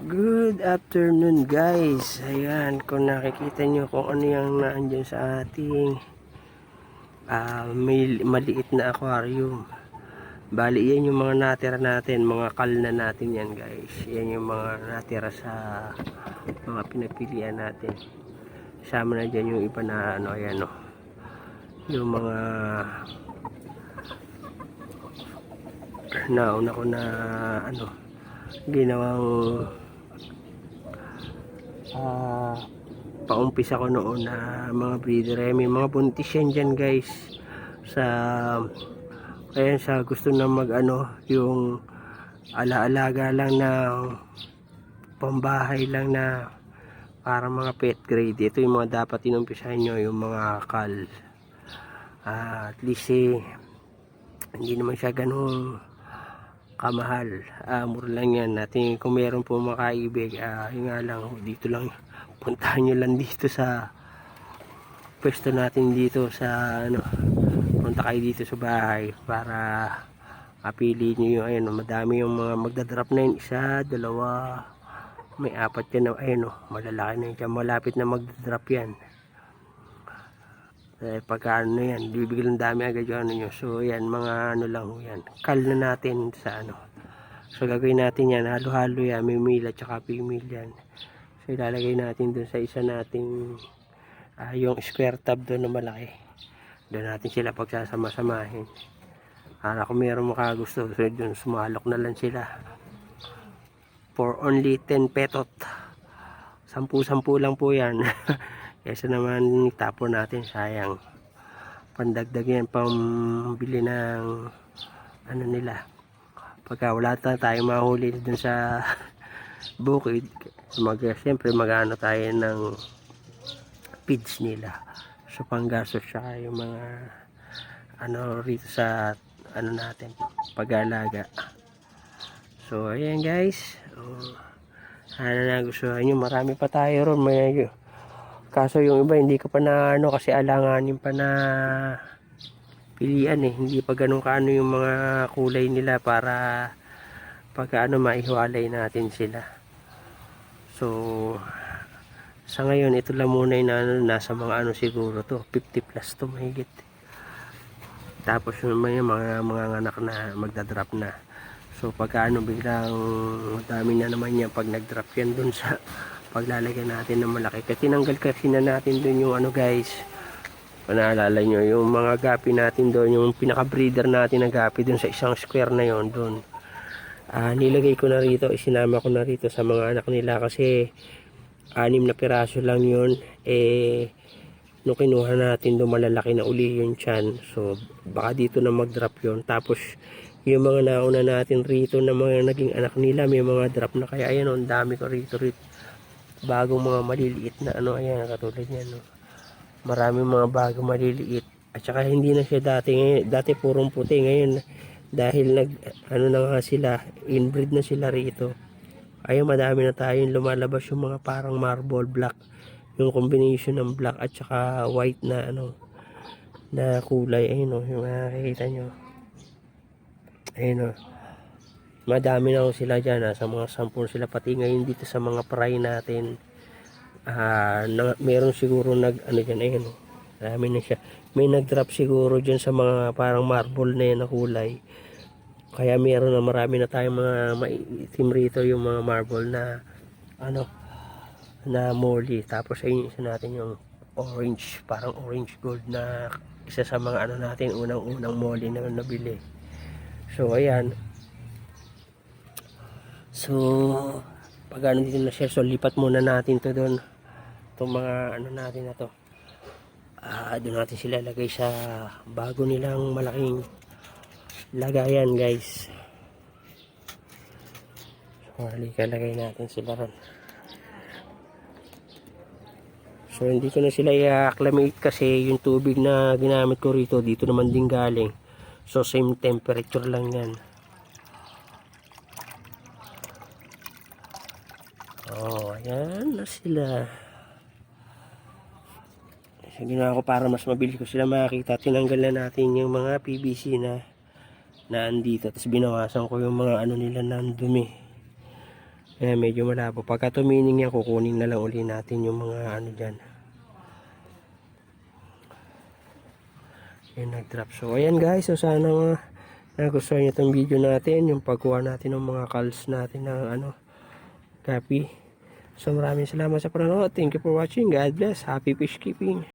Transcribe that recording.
Good afternoon guys. Ayan, kung nakikita nyo kung ano yung naandyan sa ating may maliit na aquarium. Bali, yan yung mga natira natin, mga kal na natin yan guys. Yan yung mga natira sa mga pinapilian natin. Sama na dyan yung iba na ano, ayan o. Yung mga nauna ko na ano, ginawang ah paumpisa ko noon na mga breeder eh, may mga buntis yan dyan guys. Sa ayan sa gusto na mag ano yung alaalaga lang na pambahay lang na para mga pet grade. Ito yung mga dapat inumpisahan nyo yung mga kal. Ah, at least eh, hindi naman siya ganun kamahal. Ah, mura lang yan. Natin kung meron po makaibig, ah, yun nga lang, dito lang, puntahan nyo lang dito sa pwesto natin dito sa ano, punta kayo dito sa bahay para mapili nyo yung ayun, madami yung mga magdadrop na yun, isa, dalawa, may apat yan, ayun, oh, malalaki na yun, malapit na magdadrop yan. Eh, pagka ano yan, bibigyan ng dami agad yung ano nyo. So, yan, mga ano lang ho yan. Kal na natin sa ano. So, gagawin natin yan. Halo-halo yan. May male at saka female yan. So, ilalagay natin dun sa isa nating ah, yung square tab doon na malaki. Doon natin sila pagsasama-samahin. Para kung meron makagusto, so dun sumalok na lang sila. For only 10 petot. Sampu-sampu lang po yan. Kesa naman itapon natin, sayang. Pandagdag yan, pambili ng ano nila. Pagka wala na tayong mahuli dun sa bukid, mag, siyempre magano tayo ng feeds nila. So panggastos siya yung mga ano rito sa ano natin, pag-alaga. So ayan guys. Oh, ano na gusto nyo, marami pa tayo ron. May, Kaso yung iba hindi ko pa na ano kasi alanganin pa na pilian eh. Hindi pa ganun kaano yung mga kulay nila para pagka ano maihiwalay natin sila. So sa ngayon ito lang muna yung ano, nasa mga ano siguro to 50 plus to mahigit. Tapos yung mga mga, mga anak na magdadrop na. So pagka ano biglang dami na naman yan pag nagdrop yan dun sa paglalagyan natin ng malaki. Kasi tinanggal kasi na natin dun yung ano guys. Kung naalala nyo, yung mga gapi natin doon, yung pinaka-breeder natin na gapi dun sa isang square na yon doon. Ah, nilagay ko na rito, isinama ko na rito sa mga anak nila kasi anim na piraso lang yun. Eh, nung kinuha natin doon malalaki na uli yung chan. So, baka dito na mag-drop yon Tapos, yung mga nauna natin rito na mga naging anak nila, may mga drop na kaya ayan, ang dami ko rito rito bagong mga maliliit na ano ayan katulad niyan no. Maraming mga bagong maliliit. At saka hindi na siya dati ngayon, dati purong puti. Ngayon dahil nag ano na nga sila inbreed na sila rito. Ayun madami na tayong lumalabas yung mga parang marble black. Yung combination ng black at saka white na ano na kulay. Ayun no? Yung makikita nyo. Ayun no madami na sila dyan nasa mga sampung sila pati ngayon dito sa mga fry natin. Ah na, meron siguro nag ano dyan ayun oh, marami na siya. May nag drop siguro dyan sa mga parang marble na yan na kulay. Kaya meron na marami na tayong mga maitim rito yung mga marble na ano na molly tapos ayun isa natin yung orange parang orange gold na isa sa mga ano natin unang unang molly na nabili. So ayan So, pag ano dito na share, so lipat muna natin to doon. Itong mga ano natin na to. Ah, doon natin sila lagay sa bago nilang malaking lagayan, guys. So, halika lagay natin sila ron. So, hindi ko na sila i-acclimate kasi yung tubig na ginamit ko rito, dito naman din galing. So, same temperature lang yan. Oh, ayan na sila. So, ginawa ko para mas mabilis ko sila makakita. Tinanggal na natin yung mga PVC na na andito. Tapos binawasan ko yung mga ano nila na dumi. Kaya medyo malabo. Pagka tumining yan, kukunin na lang uli natin yung mga ano dyan. Yung nag-drop. So, ayan guys. So, sana mga nagustuhan nyo itong video natin. Yung pagkuha natin ng mga calls natin ng ano, copy. So, maraming salamat sa panonood. Thank you for watching. God bless. Happy fish keeping.